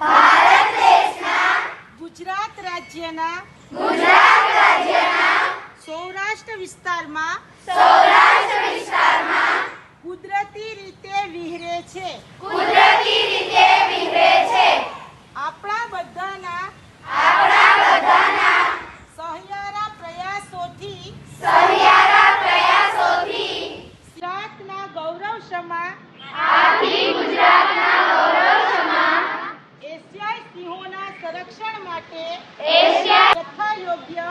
ભારત દેશના ગુજરાત રાજ્યના ગુજરાત રાજ્યના સૌરાષ્ટ્ર વિસ્તારમાં સૌરાષ્ટ્ર વિસ્તારમાં કુદરતી રીતે વિહરે છે. કુદરતી રીતે વિહરે છે. આપણા બધાના આપણા બધાના સહિયારા પ્રયાસોથી સહિયારા પ્રયાસોથી ગુજરાતના ગૌરવ સમા આખી ગુજરાત સંરક્ષણ માટે તથા યોગ્ય